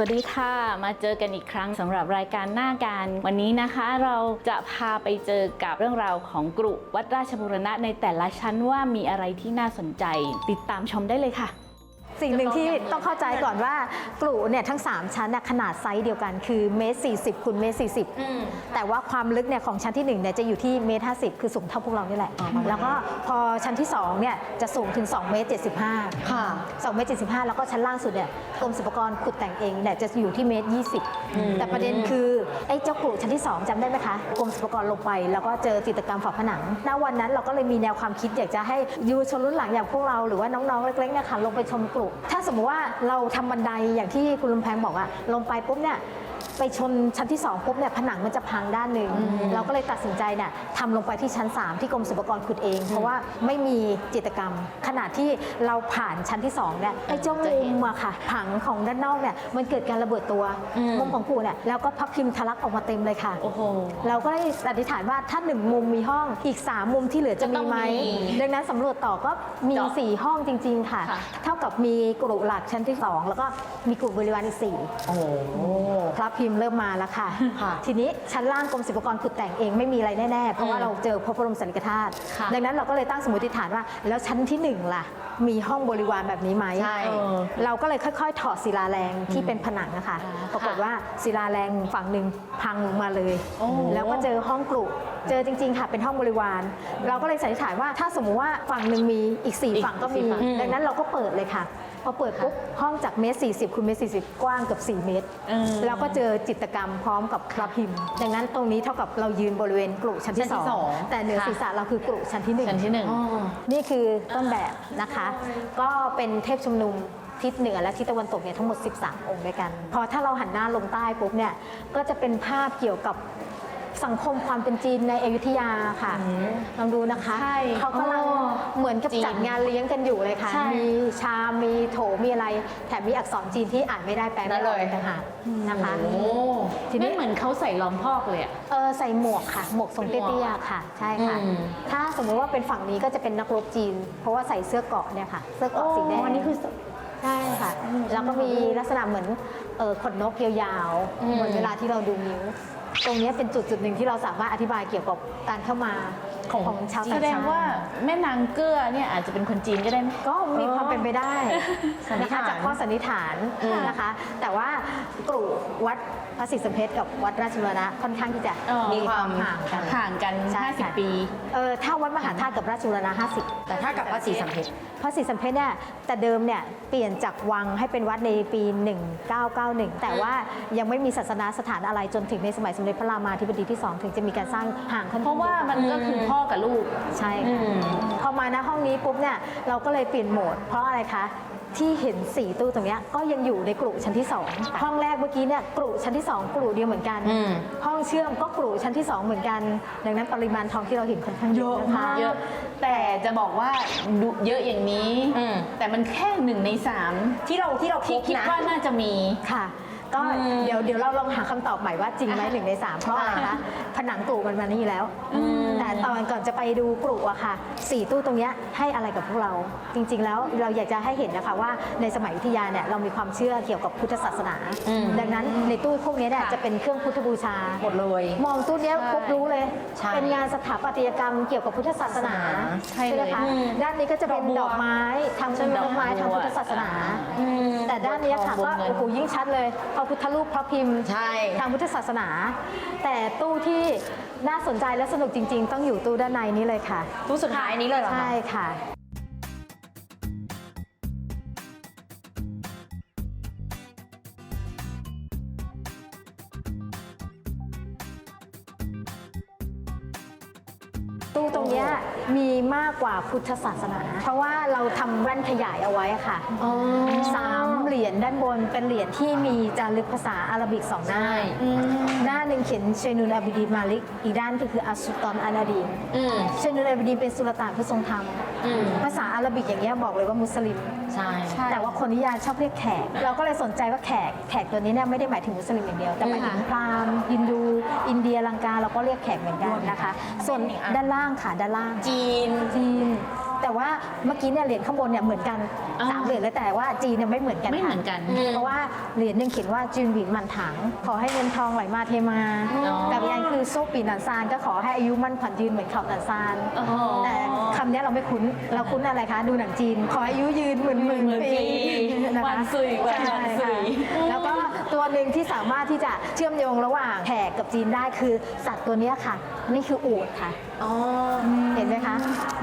สวัสดีค่ะ มาเจอกันอีกครั้งสำหรับรายการหน้าการ วันนี้นะคะเราจะพาไปเจอกับเรื่องราวของกรุวัดราชบุรณะในแต่ละชั้นว่ามีอะไรที่น่าสนใจ ติดตามชมได้เลยค่ะ สิ่งหนึ่งที่ต้องเข้าใจก่อนว่ากลุ่เนี่ยทั้ง 3 ชั้นน่ะขนาดไซส์เดียวกันคือเมตรสี่สิบคูณเมตรสี่สิบแต่ว่าความลึกเนี่ยของชั้นที่1เนี่ยจะอยู่ที่เมตรห้าสิบคือสูงเท่าพวกเรานี่แหละ แล้วก็พอชั้นที่2เนี่ยจะสูงถึง2เมตรเจ็ดสิบห้าค่ะ2เมตรเจ็ดสิบห้าแล้วก็ชั้นล่างสุดเนี่ยกรมศิลปากรขุดแต่งเองเนี่ยจะอยู่ที่เมตรยี่สิบแต่ประเด็นคือไอ้เจ้ากลุ่ชั้นที่ 2จำได้ไหมคะกรมศิลปากรลงไป แล้วก็เจอจิตรกรรมฝาผนังณวันนั้นเราก็เลยมีแนวความคิดอยากจะให้ยูวชนรุ่นหลังอย่างพวกเราหรือว่าน้องๆเล็กๆเนี่ยค่ะลงไปชมกลุ่ถ้าสมมติว่าเราทำบันไดอย่างที่คุณลุงแพงบอกอะลงไปปุ๊บเนี่ย ไปชนชั้นที่2ปุ๊บเนี่ยผนังมันจะพังด้านหนึ่งเราก็เลยตัดสินใจเนี่ยทำลงไปที่ชั้น 3 ที่กรมศิลปากรขุดเอง เพราะว่าไม่มีจิตรกรรม ขณะที่เราผ่านชั้นที่2เนี่ยไอ้เจ้ามุมอะค่ะผังของด้านนอกเนี่ยมันเกิดการระเบิดตัวมุมของกูเนี่ยแล้วก็พับพิมพ์ทะลักออกมาเต็มเลยค่ะ โอ้โหเราก็ได้สันนิษฐานว่าถ้าหนึ่งมุมมีห้องอีก 3 มุมที่เหลือจะมีไหมจะต้องมีดังนั้นสำรวจต่อก็มีเจาะ4ห้องจริงๆค่ะค่ะ เท่ากับมีกลุ่หลักชั้นที่ 2 แล้วก็มีกลุ่บริวารอีกสี่โอ้โหพระพิมพ์เริ่มมาแล้วค่ะ ค่ะทีนี้ชั้นล่างกรมศิลปากรขุดแต่งเองไม่มีอะไรแน่ๆ เพราะว่าเราเจอพระบรมสารีริกธาตุค่ะดังนั้นเราก็เลยตั้งสมมติฐานว่า แล้วชั้นที่1ล่ะ มีห้องบริวารแบบนี้ไหมใช่เออเราก็เลยค่อยๆ ถอดศิลาแรงที่เป็นผนังนะคะปรากฏว่าศิลาแรงฝั่งหนึ่งพังลงมาเลย โอ้ แล้วก็เจอห้องกลุ่เจอจริงๆค่ะเป็นห้องบริวาร เราก็เลยสันนิษฐานว่าถ้าสมมุติว่าฝั่งหนึ่งมีอีก4ฝั่งก็มีสี่ฝั่ง ดังนั้นเราก็เปิดเลยค่ะ พอเปิดปุ๊บห้องจากเมตร40คูณเมตร40 กว้างเกับ4 เมตร เออ แล้วก็เจอจิตรกรรมพร้อมกับพระพิมพ์ ดังนั้นตรงนี้เท่ากับเรายืนบริเวณกลุ่ชั้นที่ชั้นที่สสอองงแต่เหนือศีรษะเราคือกลุ่ชั้นที่หนึ่งชั้นที่หนึ่งนี่คือต้นแบบนะคะ ก็เป็นเทพชุมนุมทิศเหนือและทิศตะวันตกเนี่ยทั้งหมด 13 องค์ด้วยกัน พอถ้าเราหันหน้าลงใต้ปุ๊บเนี่ยก็จะเป็นภาพเกี่ยวกับ สังคมความเป็นจีนในอยุธยาค่ะลองดูนะคะใช่เขากำลังอ๋อเหมือนกับจีนจัดงานเลี้ยงกันอยู่เลยค่ะใช่มีชาม มีโถ มีอะไร แถมมีอักษรจีนที่อ่านไม่ได้แปลไม่ออกนั่นเลยต่างหากนะคะโอ้ทีนี้นี่เหมือนเขาใส่ล้อมพอกเลยอะเออใส่หมวกค่ะ หมวกทรงเตี้ยๆค่ะ ใช่ค่ะอืมถ้าสมมุติว่าเป็นฝั่งนี้ก็จะเป็นนักรบจีน เพราะว่าใส่เสื้อเกราะเนี่ยค่ะ เสื้อเกราะสีแดงอันนี้คือใช่ค่ะ แล้วก็มีลักษณะเหมือนเออขนนกยาวๆ เหมือนเวลาที่เราดูนิ้ว ตรงเนี้ยเป็นจุดจุดหนึ่งที่เราสามารถอธิบายเกี่ยวกับการเข้ามาของของชาวแสต่างดงชาติว่าแม่นางเกื้อเนี่ยอาจจะเป็นคนจีนก็ได้ไหมก็มีความเป็นไปได้สันนินะษฐาคะนจากข้อสันนิษฐานนะคะ แต่ว่ากลุ่วัดพระศรีสัมเพชรกับวัดราชบุรณะค่อนข้างที่จะอ๋อมีความห่างกันห่างกันใช่ค่ะ50 ปีเออถ้าวัดมหาธาตุกับราชบุรณะ50 แต่ถ้ากับพระศรีสัมเพช รพระศรีสัมเพชรเนี่ยแต่เดิมเนี่ยเปลี่ยนจากวังให้เป็นวัดในปี 1991 แต่ว่ายังไม่มีศาสนาสถานอะไรจนถึงในสมัยสมเด็จพระรามาธิบดีที่ 2 ถึงจะมีการสร้างห่างค่อนเพข้างราะว่ามันก็คือพ่อกับลูก ใช่อืค่ะมพอมาณห้องนี้ปุ๊บเนี่ยเราก็เลยเปลี่ยนโหมด เพราะอะไรคะ ที่เห็น4ตู้ตรงเนี้ยก็ยังอยู่ในกลุ่ชั้นที่ 2 ห้องแรกเมื่อกี้เนี่ยกลุ่ชั้นที่ 2 กลุ่เดียวเหมือนกัน อืม ห้องเชื่อมก็กลุ่ชั้นที่ 2 เหมือนกัน ดังนั้นปริมาณทองที่เราเห็นค่อนข้างเยอะนะคะเยอะแต่จะบอกว่าดูเยอะอย่างนี้ อืม แต่มันแค่หนึ่งในสามที่เราที่เราที่พบคิดนะว่าน่าจะมี ค่ะ ก็เดี๋ยวเดี๋ยวเราลองหาคำตอบใหม่ว่าจริงไหมหนึ่งในสามเพราะอะไรคะผนังกลุ่มันมานี่แล้ว แต่ตอนก่อนจะไปดูกลุ่อะค่ะสี่ตู้ตรงเนี้ยให้อะไรกับพวกเรา จริง ๆ แล้วเราอยากจะให้เห็นนะคะว่าในสมัยวิทยาเนี่ยเรามีความเชื่อเกี่ยวกับพุทธศาสนา ดังนั้นในตู้พวกเนี้ยเนี่ยค่ะจะเป็นเครื่องพุทธบูชาหมดเลย มองตู้เนี้ยใช่ปุ๊บรู้เลยใช่เป็นงานสถาปัตยกรรมเกี่ยวกับพุทธศาสนาใช่เลยไหมคะอืมด้านนี้ก็จะเป็นดอกไม้ทำเป็นดอกไม้ทางพุทธศาสนา แต่ด้านเนี้ยค่ะก็โอ้โหยิ่งชัดเลยพระพุทธรูปพระพิมพ์ ใช่ ทางพุทธศาสนา แต่ตู้ที่น่าสนใจและสนุกจริง ๆ ต้องอยู่ตู้ด้านในนี้เลยค่ะ ตู้สุดท้ายนี้เลยเหรอคะ ใช่ค่ะากกว่าพุทธศาสนา เพราะว่าเราทำแว่นขยายเอาไว้ค่ะสามเหรียญด้านบนเป็นเหรียญที่มีจารึกภาษาอาหรับิกสองหน้า หน้าหนึ่งเขียนเชนุนอาบิดีมาลิก อีกด้านก็คืออัสสุตอนอานาดีนอืมเชนุนอาบิดีนเป็นสุลต่านผู้ทรงธรรมอืมภาษาอาหรับิกอย่างเงี้ยบอกเลยว่ามุสลิมใช่ แต่ว่าคนนิยามชอบเรียกแขก เราก็เลยสนใจว่าแขก แขกตัวนี้เนี่ยไม่ได้หมายถึงมุสลิมอย่างเดียว แต่หมายถึงพราหมณ์ฮินดู อินเดียลังกาเราก็เรียกแขกเหมือนกันนะคะ ส่วนด้านล่างค่ะด้านล่างจีน จีน แต่ว่าเมื่อกี้เนี่ยเหรียญข้างบนเนี่ยเหมือนกันอ่า สามเหรียญเลยแต่ว่าจีนเนี่ยไม่เหมือนกันไม่ค่ะเหมือนกันเพราะว่าเหรียญหนึงเขียนว่าจีนหวินหมันถัง ขอให้เงินทองไหลมาเทมาอ๋อกับอีกอันคือโซปีหนันซานก็ขอให้อายุมั่นขวัญยืนเหมือนเขาหนันซาน อ๋อ แต่คำเนี้ยเราไม่คุ้น เราคุ้นอะไรคะ ดูหนังจีน ขอให้อายุยืนหมื่นหมื่นหมื่นปีปีนะคะวันซุยวันใช่วันซุย ค่ะแล้วก็ตัวหนึ่งที่สามารถที่จะเชื่อมโยงระหว่างแขกกับจีนได้คือสัตว์ตัวเนี้ยค่ะ นี่คืออูฐค่ะ อ๋อ เห็นไหมคะ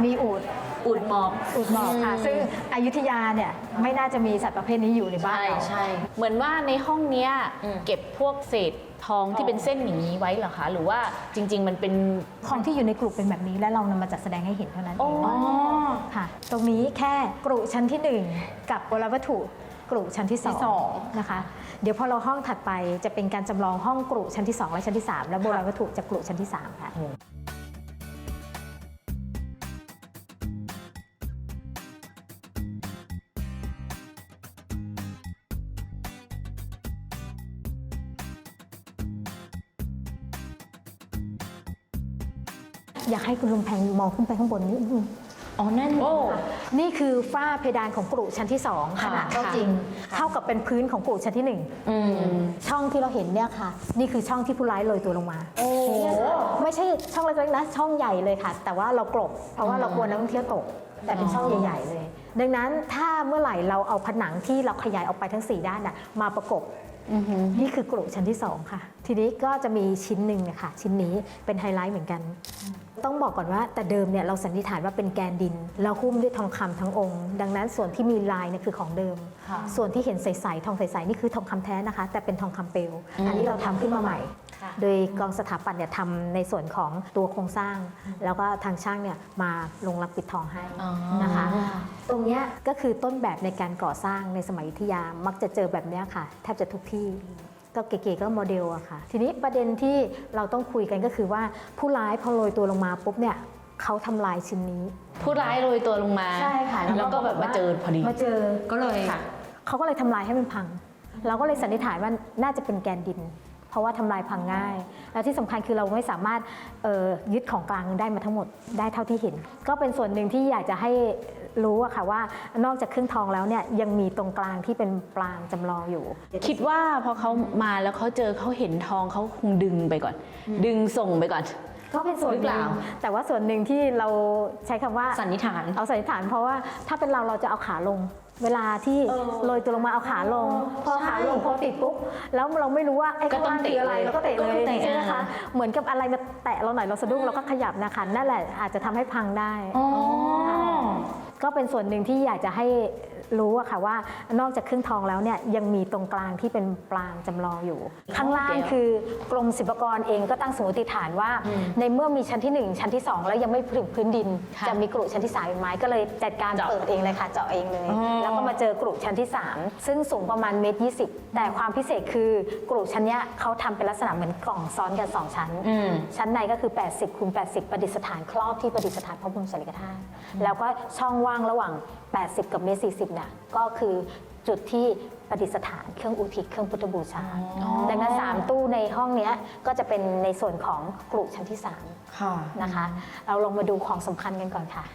มีอูฐ อุดหมอบอูฐหมอบค่ะซึ่งอยุธยาเนี่ยไม่น่าจะมีสัตว์ประเภทนี้อยู่ในบ้านใช่เรา ใช่ เหมือนว่าในห้องเนี้ยอืม เก็บพวกเศษทองที่เป็นเส้นอย่างนี้ไว้เหรอคะ หรือว่าจริง ๆ มันเป็น ของที่อยู่ในกลุ่มเป็นแบบนี้และเรานำมาจัดแสดงให้เห็นเท่านั้นเองอ๋อ ค่ะ ตรงนี้แค่กรุชั้นที่หนึ่งกับโบราณวัตถุกรุชั้นที่สที่สอองงนะคะ เดี๋ยวพอเราห้องถัดไปจะเป็นการจำลองห้องกรุชั้นที่สองและชั้นที่สามและโบราณวัตถุจากกรุชั้นที่สามค่ะอยา ให้คุณลุงแพงมองขึ้นไปข้างบนนิดนึง อ๋อนั่นโอ้นี่คือฝ้าเพดานของกรุชั้นที่2ขค่ะนาดเท่าค่ะ จริง เท่ากับเป็นพื้นของกรุชั้นที่อืม1ช่องที่เราเห็นเนี่ยค่ะ นี่คือช่องที่ผู้ร้ายโรยตัวลงมา โอ้ไม่ใช่ช่องเล็กๆนะ ช่องใหญ่เลยค่ะ แต่ว่าเรากลบ เพราะว่าเรากลัวนักท่องเที่ยวตก แต่เป็นช่องใหญ่ๆเลย ดังนั้นถ้าเมื่อไหร่เราเอาผนังที่เราขยายออกไปทั้ง 4 ด้านน่ะมาประกบ นี่คือกรุชั้นที่ 2 ค่ะ ทีนี้ก็จะมีชิ้นหนึ่งเนะคะชิ้นนี้เป็นไฮไลท์เหมือนกัน ต้องบอกก่อนว่าแต่เดิมเนี่ยเราสันนิษฐานว่าเป็นแกนดินแล้วหุ้มด้วยทองคำทั้งองค์ ดังนั้นส่วนที่มีลายเนี่ยคือของเดิมค่ะส่วนที่เห็นใสๆทองใสๆนี่คือทองคำแท้นะคะ แต่เป็นทองคำเปลวอันนี้เราทำขึ้นมาใหม่ค่ะโดยกองสถาปัตย์เนี่ยทำในส่วนของตัวโครงสร้าง แล้วก็ทางช่างเนี่ยมาลงรักปิดทองให้อ๋อนะคะ ตรงเนี้ยก็คือต้นแบบในการก่อสร้างในสมัยอยุธยามักจะเจอแบบเนี้ยค่ะ แทบจะทุกที่ ก็เก๋ๆก็โมเดลอะค่ะ ทีนี้ประเด็นที่เราต้องคุยกันก็คือว่าผู้ร้ายพอโรยตัวลงมาปุ๊บเนี่ยเขาทำลายชิ้นนี้ ผู้ร้ายโรยตัวลงมาใช่ค่ะแล้วก็แบบมาเจอพอดีมาเจอก็เลยค่ะเขาก็เลยทำลายให้มันพัง เราก็เลยสันนิษฐานว่าน่าจะเป็นแกนดิน เพราะว่าทำลายพังง่าย แล้วที่สำคัญคือเราไม่สามารถเอ่อยึดของกลางได้มาทั้งหมดได้เท่าที่เห็น ก็เป็นส่วนหนึ่งที่อยากจะให้ รู้อะค่ะว่านอกจากเครื่องทองแล้วเนี่ยยังมีตรงกลางที่เป็นปรางจำลองอยู่ คิดว่าพอเขามาแล้วเขาเจอเขาเห็นทองเขาคงดึงไปก่อน ดึงส่งไปก่อน ก็เป็นส่วนหรือหเปนึ่ล่างแต่ว่าส่วนหนึ่งที่เราใช้คำว่า สันนิษฐาน เอาสันนิษฐานเพราะว่าถ้าเป็นเราเราจะเอาขาลง เวลาที่เออโรยตัวลงมาเอาขาลง พอใช่ขาลงพอติดปุ๊บแล้วเราไม่รู้ว่าไอ้ก็ข้างต้องล่างคืออะไรเตะเลยเราก็เตะเลก็ต้ยองเตะใช่ไหมคะอ่า เหมือนกับอะไรมาแตะเราหน่อยเราสะดุ้งเราก็ขยับนะคะนั่นแหละอาจจะทำให้พังได้ อ๋อ ก็เป็นส่วนหนึ่งที่อยากจะให้ รู้อะค่ะว่านอกจากเครื่องทองแล้วเนี่ยยังมีตรงกลางที่เป็นปรางจำลองอยู่ ข้างล่างเดี๋ยวคือกรมศิลปากรเองก็ตั้งสมมติฐานว่า ในเมื่อมีชั้นที่ 1 ชั้นที่ 2 แล้วยังไม่ถึงพื้นดินค่ะจะมีกรุชั้นที่3อีกไหมก็เลยจัดการเจาะเปิดเองเลยค่ะเจาะเองเลยอ๋อแล้วก็มาเจอกรุชั้นที่ 3 ซึ่งสูงประมาณเมตรยีแต่ความพิเศษคือกรุชั้นเนี้ยเขาทำเป็นลักษณะเหมือนกล่องซ้อนกันสองชั้นอืมชั้นในก็คือ 80คูณ80 ประดิษฐานครอบที่ประดิษฐานพระบรมสารีริกธาตุแล้วก็ช่องว่างระหว่าง 80 กับเมตร40เนี่ยก็คือจุดที่ประดิษฐานเครื่องอุทิศเครื่องพุทธบูชา อ๋อ ดังนั้น 3 ตู้ในห้องเนี้ยก็จะเป็นในส่วนของกรุชั้นที่ ค่ะ 3 นะคะ เราลงมาดูของสำคัญกันก่อนค่ะ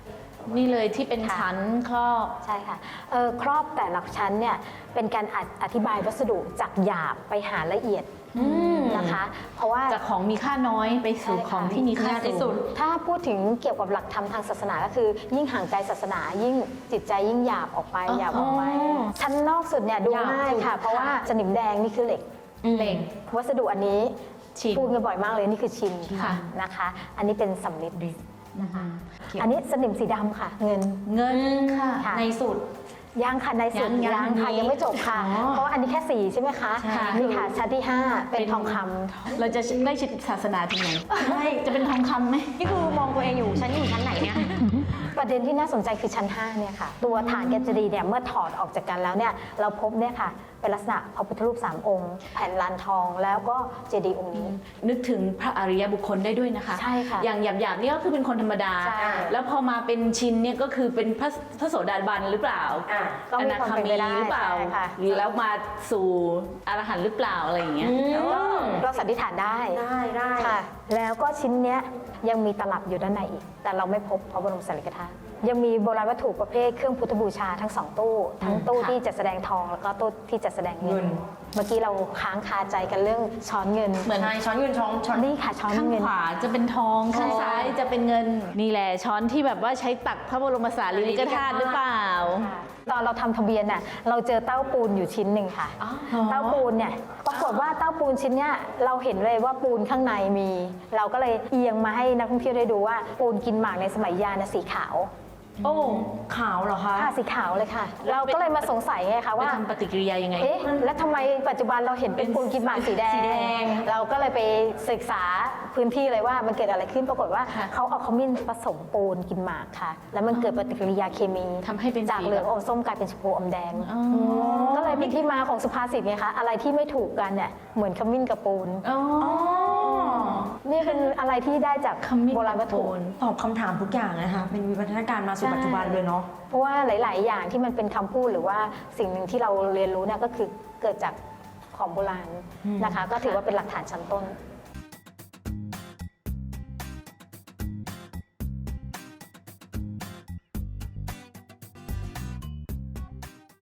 นี่เลยที่เป็นค่ะ ชั้นครอบ ใช่ค่ะเอ่อครอบแต่ละชั้นเนี่ยเป็นการออธิบายวัสดุจากหยาบไปหาละเอียด นะคะ เพราะว่า จากของมีค่าน้อยไปสู่ใช่ค่ะ ของที่มีค่าที่สุสูดงถ้าพูดถึงเกี่ยวกับหลักธรรมทางศาสนาก็คือ ยิ่งห่างไกลศาสนายิ่งจิตใจยิ่งหยาบออกไปอ๋อหยาบออกไปชั้นนอกสุดเนี่ยดูหยาบง่ายสุดค่ะ เพราะว่าสนิมแดงนี่คือเหล็ก เหล็กวัสดุอันนี้ชินพูดกันบ่อยมากเลยนี่คือชินค่ะ นะคะ อันนี้เป็นสำลิดนะคะ อันนี้สนิมสีดำค่ะ เงิน เงินค่ะ ค่ะ ในสุด ยังค่ะในสุดยังยังค่ะอันนี้ยังไม่จบค่ะอ๋อเพราะว่าอันนี้แค่สีใช่ไหมคะใช่ นี่ค่ะชั้นที่ 5 เป็นทองคำ เราจะได้ชิดศาสนาถึงไหนไม่จะเป็นทองคำไหม นี่คือมองตัวเองอยู่ ฉันอยู่ชั้นไหนเนี่ย ประเด็นที่น่าสนใจคือชั้น 5 เนี่ยค่ะ ตัวฐานแกนเจดีย์เนี่ยเมื่อถอดออกจากกันแล้วเนี่ยเราพบเนี่ยค่ะ เป็นลักษณะพระพุทธรูป3องค์ แผ่นลานทองแล้วก็เจดีย์องค์นี้ นึกถึงพระอริยบุคคลได้ด้วยนะคะ ใช่ค่ะ อย่างหยาบๆนี่ก็คือเป็นคนธรรมดา ใช่ แล้วพอมาเป็นชินเนี่ยก็คือเป็นพระพระโสดาบันหรือเปล่าอะ ก็มีความเป็นไปได้หรือเปล่า ใช่ค่ะแล้วมาสู่อรหันต์หรือเปล่าอะไรอย่างเงี้ยเรา สันนิษฐานได้ได้ได้ ค่ะ แล้วก็ชิ้นเนี้ยยังมีตลับอยู่ด้านในอีก แต่เราไม่พบพระบรมสารีริกธาตุ ยังมีโบราณวัตถุประเภทเครื่องพุทธบูชาทั้งสองตู้ ทั้งตู้ค่ะที่จัดแสดงทองแล้วก็ตู้ที่จัดแสดงเงิน เมื่อกี้เราค้างคาใจกันเรื่องช้อนเงินเหมือนใช่ช้อนเงินช้อนช้อนนี่ค่ะช้อนข้างเงินขวาจะเป็นทองข้างใช่ซ้ายจะเป็นเงินนี่แหละช้อนที่แบบว่าใช้ตักพระบรมสารีริกธาตุหรือเปล่า ตอนเราทำทะเบียนน่ะเราเจอเต้าปูนอยู่ชิ้นหนึ่งค่ะ เต้าปูนเนี่ยปรากฏว่าเต้าปูนชิ้นเนี้ยเราเห็นเลยว่าปูนข้างในมี เราก็เลยเอียงมาให้นักท่องเที่ยวได้ดูว่าปูนกินหมากในสมัยยานะสีขาว โอ้ขาวเหรอคะผ้าสีขาวเลยค่ะแล้วเราก็เลยมาสงสัยไงคะไปว่าทำปฏิกิริยายังไง เอ๊ะ แล้วทำไมปัจจุบันเราเห็นเป็นปูนกินหมากสีแดง สีแดงเราก็เลยไปศึกษาพื้นที่เลยว่ามันเกิดอะไรขึ้นปรากฏว่าค่ะเขาเอาขมิ้นผสมปูนกินหมากค่ะ แล้วมันเกิดปฏิกิริยาเคมีทำให้เป็นจากสีเหลืองแบบอมส้มกลายเป็นชมพูอมแดง อ๋อก็เลยเป็นที่มาของสุภาษิตไงคะ อะไรที่ไม่ถูกกันเนี่ยเหมือนขมิ้นกับปูน อ๋อ นี่เป็นอะไรที่ได้จากขมิ้นโบราณวัตถุกับปูนตอบคำถามทุกอย่างนะคะเป็นวิวัฒนาการมาสู่ปัจจุบันเลยเนาะเพราะว่าหลาย ๆ อย่างที่มันเป็นคำพูดหรือว่าสิ่งหนึ่งที่เราเรียนรู้เนี่ยก็คือเกิดจากของโบราณนะคะ ก็ถือว่าเป็นหลักฐานชั้นต้น